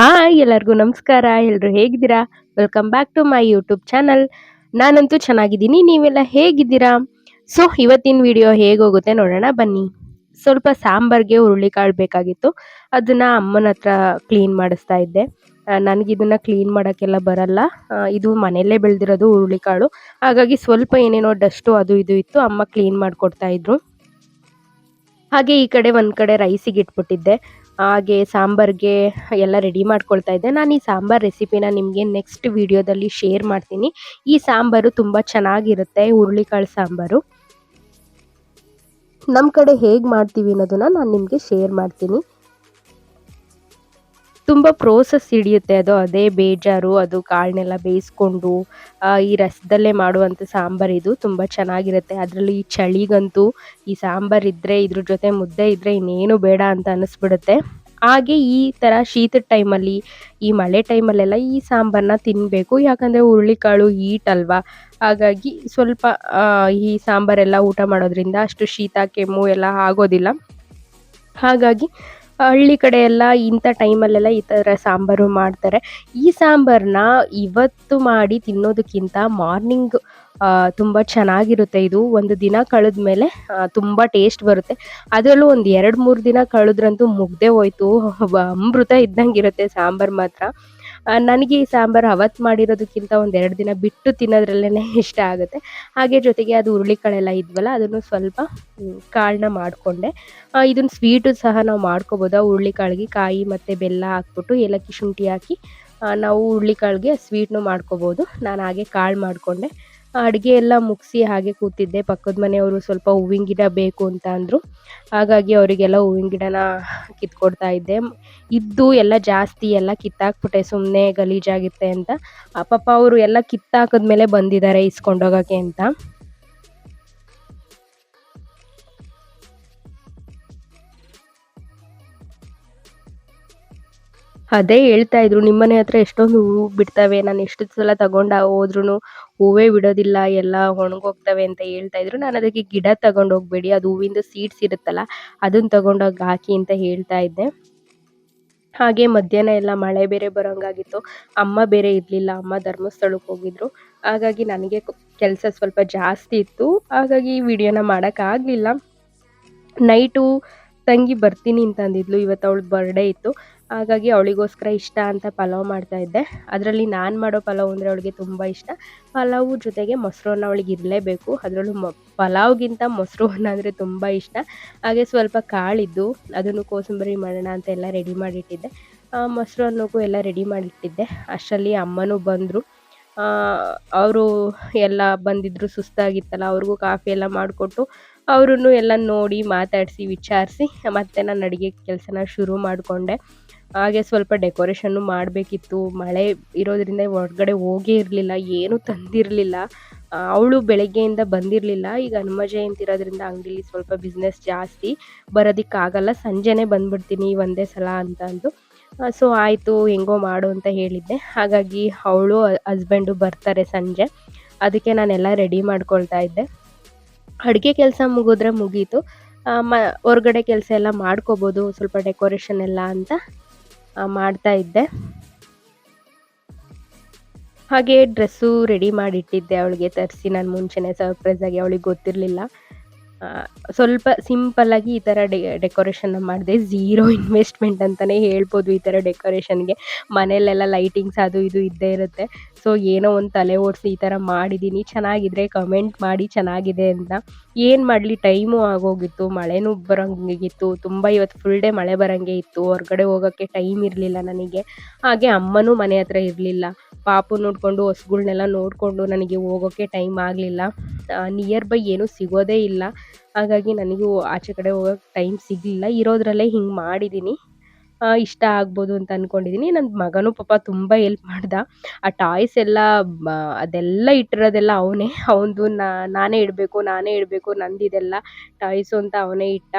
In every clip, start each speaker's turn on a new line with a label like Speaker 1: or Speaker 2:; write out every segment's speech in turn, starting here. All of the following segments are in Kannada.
Speaker 1: ಹಾಯ್ ಎಲ್ಲರಿಗೂ ನಮಸ್ಕಾರ ಎಲ್ಲರೂ ಹೇಗಿದ್ದೀರಾ? Welcome back to my YouTube channel ನಾನಂತೂ ಚೆನ್ನಾಗಿದ್ದೀನಿ, ನೀವೆಲ್ಲ ಹೇಗಿದ್ದೀರಾ? ಸೊ ಇವತ್ತಿನ ವಿಡಿಯೋ ಹೇಗೋಗುತ್ತೆ ನೋಡೋಣ, ಬನ್ನಿ. ಸ್ವಲ್ಪ ಸಾಂಬಾರ್ಗೆ ಹುರುಳಿಕಾಳು ಬೇಕಾಗಿತ್ತು. ಅದನ್ನು ಅಮ್ಮನ ಹತ್ರ ಕ್ಲೀನ್ ಮಾಡಿಸ್ತಾ ಇದ್ದೆ. ನನಗಿದನ್ನು ಕ್ಲೀನ್ ಮಾಡೋಕ್ಕೆಲ್ಲ ಬರಲ್ಲ. ಇದು ಮನೆಯಲ್ಲೇ ಬೆಳೆದಿರೋದು ಹುರುಳಿಕಾಳು. ಹಾಗಾಗಿ ಸ್ವಲ್ಪ ಏನೇನೋ ಡಸ್ಟು ಅದು ಇದು ಇತ್ತು, ಅಮ್ಮ ಕ್ಲೀನ್ ಮಾಡಿಕೊಡ್ತಾ ಇದ್ರು. ಹಾಗೆ ಈ ಕಡೆ ಒಂದು ಕಡೆ ರೈಸಿಗೆ ಇಟ್ಬಿಟ್ಟಿದ್ದೆ. ಹಾಗೆ, ಸಾಂಬಾರಿಗೆ ಎಲ್ಲ ರೆಡಿ ಮಾಡ್ಕೊಳ್ತಾ ಇದ್ದೆ. ನಾನು ಈ ಸಾಂಬಾರು ರೆಸಿಪಿನ ನಿಮಗೆ ನೆಕ್ಸ್ಟ್ ವಿಡಿಯೋದಲ್ಲಿ ಶೇರ್ ಮಾಡ್ತೀನಿ. ಈ ಸಾಂಬಾರು ತುಂಬ ಚೆನ್ನಾಗಿರುತ್ತೆ, ಹುರುಳಿಕಾಳು ಸಾಂಬಾರು. ನಮ್ಮ ಕಡೆ ಹೇಗೆ ಮಾಡ್ತೀವಿ ಅನ್ನೋದನ್ನ ನಾನು ನಿಮಗೆ ಶೇರ್ ಮಾಡ್ತೀನಿ. ತುಂಬ ಪ್ರೋಸೆಸ್ ಹಿಡಿಯುತ್ತೆ ಅದು. ಅದೇ ಬೇಜಾರು, ಅದು ಕಾಳನ್ನೆಲ್ಲ ಬೇಯಿಸ್ಕೊಂಡು ಈ ರಸದಲ್ಲೇ ಮಾಡುವಂಥ ಸಾಂಬಾರು ಇದು. ತುಂಬ ಚೆನ್ನಾಗಿರುತ್ತೆ. ಅದರಲ್ಲಿ ಈ ಚಳಿಗಂತೂ ಈ ಸಾಂಬಾರು ಇದ್ದರೆ ಇದ್ರ ಜೊತೆ ಮುದ್ದೆ ಇದ್ದರೆ ಇನ್ನೇನು ಬೇಡ ಅಂತ ಅನ್ನಿಸ್ಬಿಡುತ್ತೆ ಹಾಗೆ ಈ ಥರ ಶೀತದ ಟೈಮಲ್ಲಿ ಈ ಮಳೆ ಟೈಮಲ್ಲೆಲ್ಲ ಈ ಸಾಂಬಾರನ್ನ ತಿನ್ನಬೇಕು ಯಾಕಂದರೆ ಹುರುಳಿಕಾಳು ಹೀಟ್ ಅಲ್ವಾ? ಹಾಗಾಗಿ ಸ್ವಲ್ಪ ಈ ಸಾಂಬಾರೆಲ್ಲ ಊಟ ಮಾಡೋದ್ರಿಂದ ಅಷ್ಟು ಶೀತ, ಕೆಮ್ಮು ಎಲ್ಲ ಆಗೋದಿಲ್ಲ. ಹಾಗಾಗಿ ಹಳ್ಳಿ ಕಡೆ ಎಲ್ಲ ಇಂಥ ಟೈಮಲ್ಲೆಲ್ಲ ಈ ಥರ ಸಾಂಬಾರು ಮಾಡ್ತಾರೆ. ಈ ಸಾಂಬಾರನ್ನ ಇವತ್ತು ಮಾಡಿ ತಿನ್ನೋದಕ್ಕಿಂತ ಮಾರ್ನಿಂಗ್ ತುಂಬ ಚೆನ್ನಾಗಿರುತ್ತೆ. ಇದು ಒಂದು ದಿನ ಕಳೆದ ಮೇಲೆ ತುಂಬ ಟೇಸ್ಟ್ ಬರುತ್ತೆ. ಅದರಲ್ಲೂ ಒಂದು ಎರಡು ಮೂರು ದಿನ ಕಳೆದ್ರಂತೂ ಮುಗ್ದೇ ಹೋಯ್ತು. ಅಮೃತ ಇದ್ದಂಗೆ ಇರುತ್ತೆ ಸಾಂಬಾರು ಮಾತ್ರ. ನನಗೆ ಈ ಸಾಂಬಾರು ಅವತ್ತು ಮಾಡಿರೋದಕ್ಕಿಂತ ಒಂದೆರಡು ದಿನ ಬಿಟ್ಟು ತಿನ್ನೋದ್ರಲ್ಲೇ ಇಷ್ಟ ಆಗುತ್ತೆ. ಹಾಗೆ ಜೊತೆಗೆ ಅದು ಹುರುಳಿಕಾಳೆಲ್ಲ ಇದ್ವಲ್ಲ, ಅದನ್ನು ಸ್ವಲ್ಪ ಕಾಳನ್ನ ಮಾಡಿಕೊಂಡೆ. ಇದನ್ನು ಸ್ವೀಟು ಸಹ ನಾವು ಮಾಡ್ಕೋಬೋದು. ಆ ಹುರುಳಿಕಾಳಿಗೆ ಕಾಯಿ ಮತ್ತು ಬೆಲ್ಲ ಹಾಕ್ಬಿಟ್ಟು ಏಲಕ್ಕಿ ಶುಂಠಿ ಹಾಕಿ ನಾವು ಹುರುಳಿಕಾಳಿಗೆ ಸ್ವೀಟ್ನು ಮಾಡ್ಕೋಬೋದು. ನಾನು ಹಾಗೆ ಕಾಳು ಮಾಡಿಕೊಂಡೆ. ಅಡುಗೆ ಎಲ್ಲ ಮುಗಿಸಿ ಹಾಗೆ ಕೂತಿದ್ದೆ. ಪಕ್ಕದ ಮನೆಯವರು ಸ್ವಲ್ಪ ಹೂವಿನ ಗಿಡ ಬೇಕು ಅಂತ ಅಂದರು. ಹಾಗಾಗಿ ಅವರಿಗೆಲ್ಲ ಹೂವಿನ ಗಿಡನ ಕಿತ್ಕೊಡ್ತಾ ಇದ್ದೆ. ಇದ್ದು ಎಲ್ಲ ಜಾಸ್ತಿ ಎಲ್ಲ ಕಿತ್ತಾಕ್ಬಿಟ್ಟೆ. ಸುಮ್ಮನೆ ಗಲೀಜಾಗಿತ್ತೆ ಅಂತ. ಪಾಪ ಅವರು ಎಲ್ಲ ಕಿತ್ತಾಕಿದ್ಮೇಲೆ ಬಂದಿದ್ದಾರೆ ಇಸ್ಕೊಂಡೋಗೋಕ್ಕೆ ಅಂತ. ಅದೇ ಹೇಳ್ತಾ ಇದ್ರು, ನಿಮ್ಮನೆ ಹತ್ರ ಎಷ್ಟೊಂದು ಹೂವು ಬಿಡ್ತವೆ, ನಾನು ಎಷ್ಟು ಸಲ ತಗೊಂಡು ಹೋದ್ರೂ ಹೂವೇ ಬಿಡೋದಿಲ್ಲ, ಎಲ್ಲ ಒಣಗೋಗ್ತವೆ ಅಂತ ಹೇಳ್ತಾ ಇದ್ರು. ನಾನು ಅದಕ್ಕೆ ಗಿಡ ತಗೊಂಡು ಹೋಗ್ಬೇಡಿ, ಅದು ಹೂವಿಂದ ಸೀಡ್ಸ್ ಇರುತ್ತಲ್ಲ ಅದನ್ನ ತಗೊಂಡೋಗಿ ಹಾಕಿ ಅಂತ ಹೇಳ್ತಾ ಇದ್ದೆ. ಹಾಗೆ ಮಧ್ಯಾಹ್ನ ಎಲ್ಲ ಮಳೆ ಬೇರೆ ಬರೋಂಗಾಗಿತ್ತು, ಅಮ್ಮ ಬೇರೆ ಇರಲಿಲ್ಲ, ಅಮ್ಮ ಧರ್ಮಸ್ಥಳಕ್ಕೆ ಹೋಗಿದ್ರು. ಹಾಗಾಗಿ ನನಗೆ ಕೆಲಸ ಸ್ವಲ್ಪ ಜಾಸ್ತಿ ಇತ್ತು, ಹಾಗಾಗಿ ವಿಡಿಯೋನ ಮಾಡೋಕ್ಕಾಗಲಿಲ್ಲ ನೈಟು ತಂಗಿ ಬರ್ತೀನಿ ಅಂತ ಅಂದಿದ್ಲು ಇವತ್ತು ಅವಳು ಬರ್ಡೇ ಇತ್ತು. ಹಾಗಾಗಿ ಅವಳಿಗೋಸ್ಕರ ಇಷ್ಟ ಅಂತ ಪಲಾವ್ ಮಾಡ್ತಾ ಇದ್ದೆ. ಅದರಲ್ಲಿ ನಾನು ಮಾಡೋ ಪಲಾವ್ ಅಂದರೆ ಅವಳಿಗೆ ತುಂಬ ಇಷ್ಟ. ಪಲಾವು ಜೊತೆಗೆ ಮೊಸರನ್ನ ಅವಳಿಗೆ ಇರಲೇಬೇಕು. ಅದರಲ್ಲೂ ಮ, ಪಲಾವ್ಗಿಂತ ಮೊಸರು ಅನ್ನ ಅಂದರೆ ತುಂಬ ಇಷ್ಟ. ಹಾಗೆ ಸ್ವಲ್ಪ ಕಾಳಿದ್ದು, ಅದನ್ನು ಕೋಸಂಬರಿ ಮಾಡೋಣ ಅಂತ ಎಲ್ಲ ರೆಡಿ ಮಾಡಿಟ್ಟಿದ್ದೆ. ಮೊಸರು ಅನ್ನಕ್ಕೂ ಎಲ್ಲ ರೆಡಿ ಮಾಡಿಟ್ಟಿದ್ದೆ. ಅಷ್ಟರಲ್ಲಿ ಅಮ್ಮನೂ ಬಂದರು. ಅವರು ಎಲ್ಲ ಬಂದಿದ್ದರು ಸುಸ್ತಾಗಿತ್ತಲ್ಲ, ಅವ್ರಿಗೂ ಕಾಫಿ ಎಲ್ಲ ಮಾಡಿಕೊಟ್ಟು ಅವರನ್ನು ಎಲ್ಲ ನೋಡಿ ಮಾತಾಡಿಸಿ, ವಿಚಾರಿಸಿ, ಮತ್ತೆ ನಾನು ಅಡುಗೆ ಕೆಲಸನ ಶುರು ಮಾಡಿಕೊಂಡೆ. ಹಾಗೆ ಸ್ವಲ್ಪ ಡೆಕೋರೇಷನ್ನು ಮಾಡಬೇಕಿತ್ತು. ಮಳೆ ಇರೋದ್ರಿಂದ ಹೊರಗಡೆ ಹೋಗೇ ಇರಲಿಲ್ಲ, ಏನೂ ತಂದಿರಲಿಲ್ಲ. ಅವಳು ಬೆಳಗ್ಗೆಯಿಂದ ಬಂದಿರಲಿಲ್ಲ. ಈಗ ಹನುಮ ಜಯಂತಿ ಇರೋದ್ರಿಂದ ಅಂಗಡಿಲಿ ಸ್ವಲ್ಪ ಬಿಸ್ನೆಸ್ ಜಾಸ್ತಿ ಬರೋದಕ್ಕಾಗಲ್ಲ. ಸಂಜೆನೇ ಬಂದ್ಬಿಡ್ತೀನಿ ಒಂದೇ ಸಲ ಅಂತ ಅಂದು. ಸೊ ಆಯಿತು, ಹೆಂಗೋ ಮಾಡು ಅಂತ ಹೇಳಿದ್ದೆ. ಹಾಗಾಗಿ ಅವಳು ಹಸ್ಬೆಂಡು ಬರ್ತಾರೆ ಸಂಜೆ. ಅದಕ್ಕೆ ನಾನೆಲ್ಲ ರೆಡಿ ಮಾಡ್ಕೊಳ್ತಾ ಇದ್ದೆ. ಅಡುಗೆ ಕೆಲಸ ಮುಗಿದ್ರೆ ಮುಗೀತು. ಮ, ಹೊರ್ಗಡೆ ಕೆಲಸ ಎಲ್ಲ ಮಾಡ್ಕೋಬೋದು, ಸ್ವಲ್ಪ ಡೆಕೋರೇಷನ್ ಎಲ್ಲ ಅಂತ. ಮಾಡ್ತಾ ಇದ್ದೆ. ಹಾಗೆ ಡ್ರೆಸ್ಸು ರೆಡಿ ಮಾಡಿಟ್ಟಿದ್ದೆ ಅವಳಿಗೆ ತರಿಸಿ. ನಾನು ಮುಂಚೆನೇ ಸರ್ಪ್ರೈಸ್ ಆಗಿ ಅವಳಿಗೆ ಗೊತ್ತಿರಲಿಲ್ಲ. ಸ್ವಲ್ಪ ಸಿಂಪಲ್ ಆಗಿ ಈ ಥರ ಡೆ ಡೆಕೋರೇಷನ್ನ ಮಾಡಿದೆ. ಝೀರೋ ಇನ್ವೆಸ್ಟ್ಮೆಂಟ್ ಅಂತಲೇ ಹೇಳ್ಬೋದು ಈ ಥರ ಡೆಕೋರೇಷನ್ಗೆ ಮನೆಯಲ್ಲೆಲ್ಲ ಲೈಟಿಂಗ್ಸ್ ಅದು ಇದು ಇದ್ದೇ ಇರುತ್ತೆ. ಸೊ ಏನೋ ಒಂದು ತಲೆ ಓಡಿಸಿ ಈ ಥರ ಮಾಡಿದ್ದೀನಿ ಚೆನ್ನಾಗಿದ್ರೆ ಕಮೆಂಟ್ ಮಾಡಿ ಚೆನ್ನಾಗಿದೆ ಅಂತ. ಏನು ಮಾಡಲಿ ಟೈಮು ಆಗೋಗಿತ್ತು. ಮಳೆನೂ ಬರೋಂಗಿತ್ತು ತುಂಬ ಇವತ್ತು ಫುಲ್ ಡೇ ಮಳೆ ಬರೋಂಗೆ ಇತ್ತು. ಹೊರ್ಗಡೆ ಹೋಗೋಕ್ಕೆ ಟೈಮ್ ಇರಲಿಲ್ಲ ನನಗೆ. ಹಾಗೆ ಅಮ್ಮನೂ ಮನೆ ಹತ್ರ ಇರಲಿಲ್ಲ. ಪಾಪು ನೋಡಿಕೊಂಡು ಹೊಸ್ಗಳ್ನೆಲ್ಲ ನೋಡಿಕೊಂಡು ನನಗೆ ಹೋಗೋಕ್ಕೆ ಟೈಮ್ ಆಗಲಿಲ್ಲ. ನಿಯರ್ ಬೈ ಏನೂ ಸಿಗೋದೇ ಇಲ್ಲ. ಹಾಗಾಗಿ ನನಗೂ ಆಚೆ ಕಡೆ ಹೋಗೋಕೆ ಟೈಮ್ ಸಿಗಲಿಲ್ಲ. ಇರೋದ್ರಲ್ಲೇ ಹಿಂಗೆ ಮಾಡಿದ್ದೀನಿ ಇಷ್ಟ ಆಗ್ಬೋದು ಅಂತ ಅಂದ್ಕೊಂಡಿದ್ದೀನಿ ನನ್ನ ಮಗನೂ ಪಾಪ ತುಂಬ ಹೆಲ್ಪ್ ಮಾಡ್ದ. ಆ ಟಾಯ್ಸ್ ಎಲ್ಲ ಅದೆಲ್ಲ ಇಟ್ಟಿರೋದೆಲ್ಲ ಅವನೇ. ಅವನದು ನಾನೇ ಇಡಬೇಕು ನಾನೇ ಇಡಬೇಕು ನಂದಿದೆಲ್ಲ ಟಾಯ್ಸು ಅಂತ ಅವನೇ ಇಟ್ಟ.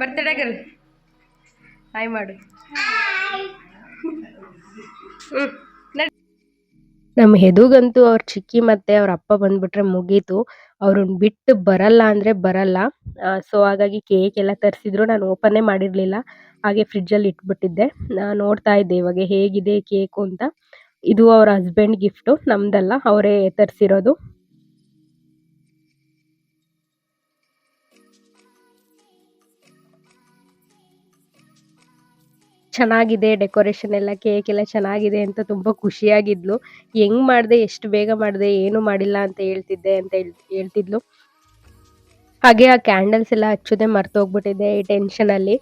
Speaker 1: Birthday girl. ಹಾಯ್ ಮಾಡು. ಹ್ಞೂ ನಮ್ಮ ಹೆದುಗಂತೂ ಅವ್ರ ಚಿಕ್ಕಿ ಮತ್ತೆ ಅವ್ರ ಅಪ್ಪ ಬಂದ್ಬಿಟ್ರೆ ಮುಗೀತು. ಅವ್ರನ್ನ ಬಿಟ್ಟು ಬರಲ್ಲ ಅಂದ್ರೆ ಬರಲ್ಲ. ಸೊ ಹಾಗಾಗಿ ಕೇಕ್ ಎಲ್ಲ ತರಿಸಿದ್ರು. ನಾನು ಓಪನ್ನೇ ಮಾಡಿರಲಿಲ್ಲ. ಹಾಗೆ ಫ್ರಿಡ್ಜಲ್ಲಿ ಇಟ್ಬಿಟ್ಟಿದ್ದೆ. ನಾನು ನೋಡ್ತಾ ಇದ್ದೆ ಇವಾಗ ಹೇಗಿದೆ ಕೇಕು ಅಂತ. ಇದು ಅವ್ರ ಹಸ್ಬೆಂಡ್ ಗಿಫ್ಟು, ನಮ್ದಲ್ಲ. ಅವರೇ ತರಿಸಿರೋದು. ಚೆನ್ನಾಗಿದೆ ಡೆಕೋರೇಷನ್ ಎಲ್ಲ ಕೇಕ್ ಎಲ್ಲ ಚೆನ್ನಾಗಿದೆ ಅಂತ ತುಂಬಾ ಖುಷಿಯಾಗಿದ್ಲು. ಹೆಂಗ್ ಮಾಡಿದೆ, ಎಷ್ಟು ಬೇಗ ಮಾಡಿದೆ, ಏನು ಮಾಡಿಲ್ಲ ಅಂತ ಹೇಳ್ತಿದ್ದೆ ಅಂತ ಹೇಳ್, ಹೇಳ್ತಿದ್ಲು. ಹಾಗೆ ಆ ಕ್ಯಾಂಡಲ್ಸ್ ಎಲ್ಲ ಹಚ್ಚೋದೇ ಮರ್ತೋಗ್ಬಿಟ್ಟಿದ್ದೆ ಈ ಟೆನ್ಷನಲ್ಲಿ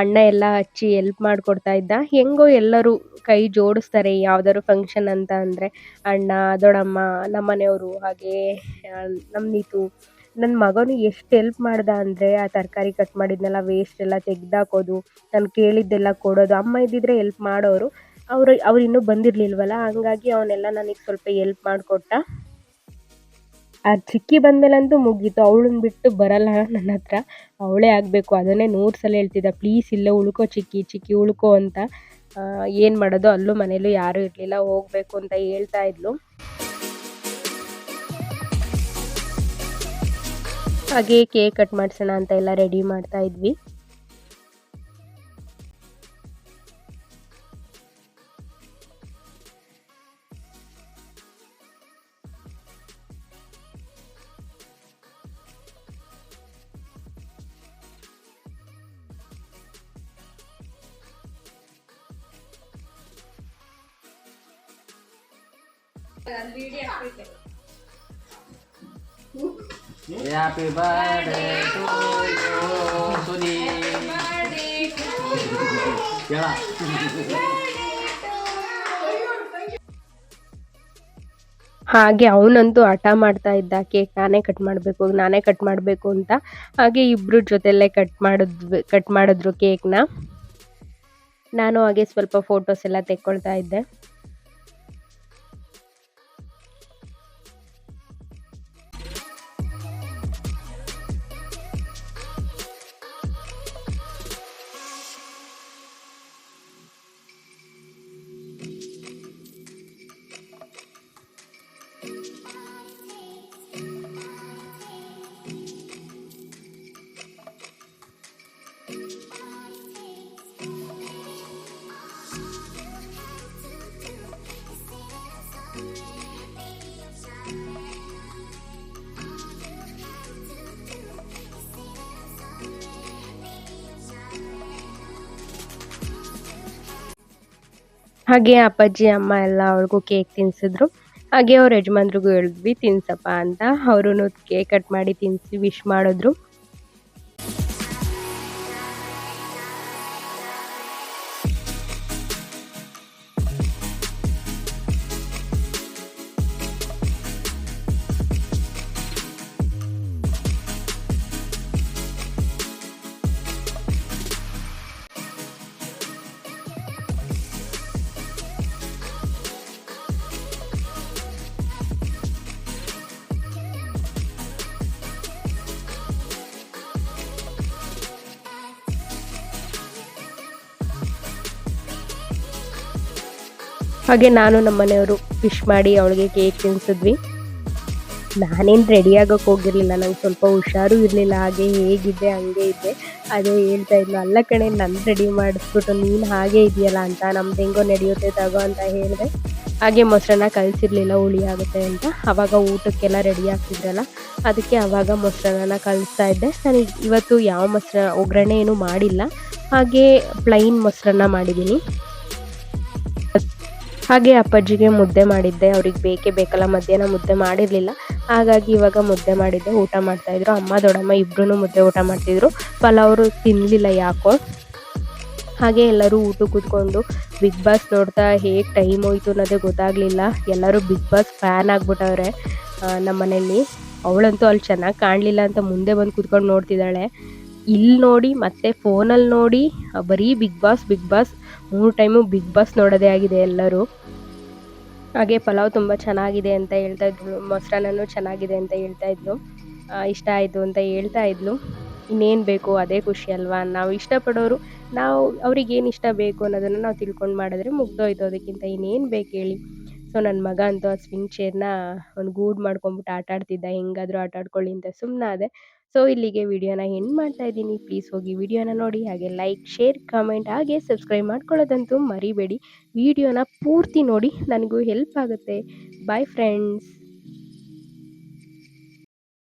Speaker 1: ಅಣ್ಣ ಎಲ್ಲ ಹಚ್ಚಿ ಎಲ್ಪ್ ಮಾಡ್ಕೊಡ್ತಾ ಇದ್ದ. ಹೆಂಗೋ ಎಲ್ಲರೂ ಕೈ ಜೋಡಿಸ್ತಾರೆ, ಯಾವ್ದಾದ್ರು ಫಂಕ್ಷನ್ ಅಂತ ಅಂದರೆ. ಅಣ್ಣ, ದೊಡ್ಡಮ್ಮ, ನಮ್ಮನೆಯವರು, ಹಾಗೆ ನಮ್ಮ ನೀತು ನನ್ನ ಮಗನು ಎಷ್ಟು ಹೆಲ್ಪ್ ಮಾಡ್ದ ಅಂದರೆ, ಆ ತರಕಾರಿ ಕಟ್ ಮಾಡಿದ್ನೆಲ್ಲ ವೇಸ್ಟ್ ಎಲ್ಲ ತೆಗ್ದಾಕೋದು, ನಾನು ಕೇಳಿದ್ದೆಲ್ಲ ಕೊಡೋದು, ಅಮ್ಮ ಇದ್ದಿದ್ರೆ ಹೆಲ್ಪ್ ಮಾಡೋರು, ಅವರು, ಅವ್ರು ಇನ್ನೂ ಬಂದಿರಲಿಲ್ವಲ್ಲ, ಹಂಗಾಗಿ ಅವನ್ನೆಲ್ಲ ನನಗೆ ಸ್ವಲ್ಪ ಹೆಲ್ಪ್ ಮಾಡಿಕೊಟ್ಟ. ಆ ಚಿಕ್ಕಿ ಬಂದಮೇಲಂತೂ ಮುಗೀತು ಅವಳನ್ನ ಬಿಟ್ಟು ಬರಲ್ಲ ನನ್ನ ಹತ್ರ, ಅವಳೇ ಆಗಬೇಕು, ಅದನ್ನೇ ನೂರು ಸಲ ಹೇಳ್ತಿದ್ದ ಪ್ಲೀಸ್ ಇಲ್ಲೇ ಉಳ್ಕೋ ಚಿಕ್ಕಿ ಚಿಕ್ಕಿ ಉಳ್ಕೋ ಅಂತ. ಏನು ಮಾಡೋದು, ಅಲ್ಲೂ ಮನೇಲೂ ಯಾರೂ ಇರಲಿಲ್ಲ, ಹೋಗಬೇಕು ಅಂತ ಹೇಳ್ತಾ ಇದ್ಲು. ಹಾಗೆ ಕೇಕ್ ಕಟ್ ಮಾಡಿಸೋಣ ಅಂತ ಎಲ್ಲ ರೆಡಿ ಮಾಡ್ತಾ ಇದ್ವಿ.
Speaker 2: Happy birthday to you, Sudi. ಹೇಳ
Speaker 1: ಹಾಗೆ ಅವನಂತೂ ಹಠ ಮಾಡ್ತಾ ಇದ್ದ ಕೇಕ್ ನಾನೇ ಕಟ್ ಮಾಡಬೇಕು ನಾನೇ ಕಟ್ ಮಾಡಬೇಕು ಅಂತ. ಹಾಗೆ ಇಬ್ಬರು ಜೊತೆಲ್ಲೇ ಕಟ್ ಮಾಡಿದ್ವಿ ಕಟ್ ಮಾಡಿದ್ರು ಕೇಕ್ನ. ನಾನು ಹಾಗೆ ಸ್ವಲ್ಪ ಫೋಟೋಸ್ ಎಲ್ಲ ತೆಕ್ಕೊಳ್ತಾ ಇದ್ದೆ. ಹಾಗೆ ಅಪ್ಪಾಜಿ, ಅಮ್ಮ ಎಲ್ಲ ಅವ್ರಿಗೂ ಕೇಕ್ ತಿನ್ಸಿದ್ರು. ಹಾಗೆ ಅವ್ರ ಯಜಮಾನ್ರಿಗೂ ಹೇಳಿದ್ವಿ, ತಿನ್ಸಪ್ಪ ಅಂತ. ಅವರು ಕೇಕ್ ಕಟ್ ಮಾಡಿ ತಿನ್ಸಿ, ವಿಶ್ ಮಾಡಿದ್ರು. ಹಾಗೆ ನಾನು ನಮ್ಮ ಮನೆಯವರು ವಿಶ್ ಮಾಡಿ ಅವಳಿಗೆ ಕೇಕ್ ತಿನ್ಸಿದ್ವಿ. ನಾನೇನು ರೆಡಿ ಆಗೋಕೆ ಹೋಗಿರಲಿಲ್ಲ, ನಂಗೆ ಸ್ವಲ್ಪ ಹುಷಾರು ಇರಲಿಲ್ಲ, ಹಾಗೆ ಹೇಗಿದ್ದೆ ಹಂಗೆ ಇದ್ದೆ ಅದೇ ಹೇಳ್ತಾ ಇದ್ಲು, ಅಲ್ಲ ಕಣೆ ನನ್ನ ರೆಡಿ ಮಾಡಿಸ್ಬಿಟ್ಟು ನೀನು ಹಾಗೆ ಇದೆಯಲ್ಲ ಅಂತ, ನಮ್ದು ಹೆಂಗೋ ನಡೆಯುತ್ತೆ, ತಗೋ ಅಂತ ಹೇಳಿದೆ. ಹಾಗೆ ಮೊಸರನ್ನ ಕಲಿಸಿರ್ಲಿಲ್ಲ, ಹುಳಿ ಆಗುತ್ತೆ ಅಂತ. ಆವಾಗ ಊಟಕ್ಕೆಲ್ಲ ರೆಡಿ ಆಗ್ತಿದ್ರಲ್ಲ, ಅದಕ್ಕೆ ಆವಾಗ ಮೊಸರನ್ನ ಕಲಿಸ್ತಾ ಇದ್ದೆ. ನಾನು ಇವತ್ತು ಯಾವ ಮೊಸರ ಒಗ್ಗರಣೆ ಏನು ಮಾಡಿಲ್ಲ. ಹಾಗೆ ಪ್ಲೈನ್ ಮೊಸರನ್ನ ಮಾಡಿದ್ದೀನಿ ಹಾಗೆ ಅಪ್ಪಾಜಿಗೆ ಮುದ್ದೆ ಮಾಡಿದ್ದೆ. ಅವ್ರಿಗೆ ಬೇಕೇ ಬೇಕಲ್ಲ, ಮಧ್ಯಾಹ್ನ ಮುದ್ದೆ ಮಾಡಿರಲಿಲ್ಲ. ಹಾಗಾಗಿ ಇವಾಗ ಮುದ್ದೆ ಮಾಡಿದ್ದೆ, ಊಟ ಮಾಡ್ತಾಯಿದ್ರು ಅಮ್ಮ, ದೊಡ್ಡಮ್ಮ ಇಬ್ಬರೂ ಮುದ್ದೆ ಊಟ ಮಾಡ್ತಿದ್ರು. ಪಲಾವ್ರು ತಿನ್ನಲಿಲ್ಲ ಯಾಕೋ. ಹಾಗೆ ಎಲ್ಲರೂ ಊಟ ಕೂತ್ಕೊಂಡು ಬಿಗ್ ಬಾಸ್ ನೋಡ್ತಾ ಹೇಗೆ ಟೈಮ್ ಹೋಯ್ತು ಅನ್ನೋದೇ ಗೊತ್ತಾಗಲಿಲ್ಲ. ಎಲ್ಲರೂ ಬಿಗ್ ಬಾಸ್ ಫ್ಯಾನ್ ಆಗ್ಬಿಟ್ಟವ್ರೆ ನಮ್ಮ ಮನೆಯಲ್ಲಿ ಅವಳಂತೂ ಅಲ್ಲಿ ಚೆನ್ನಾಗಿ ಕಾಣಲಿಲ್ಲ ಅಂತ ಮುಂದೆ ಬಂದು ಕೂತ್ಕೊಂಡು ನೋಡ್ತಿದ್ದಾಳೆ. ಇಲ್ಲಿ ನೋಡಿ, ಮತ್ತೆ ಫೋನಲ್ಲಿ ನೋಡಿ ಬರೀ ಬಿಗ್ ಬಾಸ್ ಬಿಗ್ ಬಾಸ್ ಮೂರು ಟೈಮು ಬಿಗ್ ಬಾಸ್ ನೋಡೋದೇ ಆಗಿದೆ ಎಲ್ಲರೂ. ಹಾಗೆ ಪಲಾವ್ ತುಂಬ ಚೆನ್ನಾಗಿದೆ ಅಂತ ಹೇಳ್ತಾ ಇದ್ರು ಮೊಸರನ್ನೂ ಚೆನ್ನಾಗಿದೆ ಅಂತ ಹೇಳ್ತಾ ಇದ್ಲು ಇಷ್ಟ ಆಯಿತು ಅಂತ ಹೇಳ್ತಾ ಇದ್ಲು. ಇನ್ನೇನು ಬೇಕು ಅದೇ ಖುಷಿ ಅಲ್ವಾ? ನಾವು ಇಷ್ಟಪಡೋರು, ನಾವು ಅವ್ರಿಗೆ ಏನು ಇಷ್ಟ ಬೇಕು ಅನ್ನೋದನ್ನು ನಾವು ತಿಳ್ಕೊಂಡು ಮಾಡಿದ್ರೆ ಮುಗ್ದೋಯ್ತು ಅದಕ್ಕಿಂತ ಇನ್ನೇನು ಬೇಕು ಹೇಳಿ. ಸೊ ನನ್ನ ಮಗ ಅಂತೂ ಆ ಸ್ವಿಂಗ್ ಚೇರ್ನ ಒಂದು ಗೂಡು ಮಾಡ್ಕೊಂಬಿಟ್ಟು ಆಟ ಆಡ್ತಿದ್ದ ಹೆಂಗಾದರೂ ಆಟ ಆಡ್ಕೊಳ್ಳಿ ಅಂತ ಸುಮ್ಮನಾದೆ ಸೊ, ಇಲ್ಲಿಗೆ ವಿಡಿಯೋನ ಎಂಡ್ ಮಾಡ್ತಾ ಇದ್ದೀನಿ. ಪ್ಲೀಸ್ ಹೋಗಿ ವಿಡಿಯೋನ ನೋಡಿ, ಹಾಗೆ ಲೈಕ್, ಶೇರ್, ಕಮೆಂಟ್, ಹಾಗೆ ಸಬ್ಸ್ಕ್ರೈಬ್ ಮಾಡ್ಕೊಳ್ಳೋದಂತೂ ಮರಿಬೇಡಿ. ವಿಡಿಯೋನ ಪೂರ್ತಿ ನೋಡಿ, ನನಗೂ ಹೆಲ್ಪ್ ಆಗುತ್ತೆ. Bye friends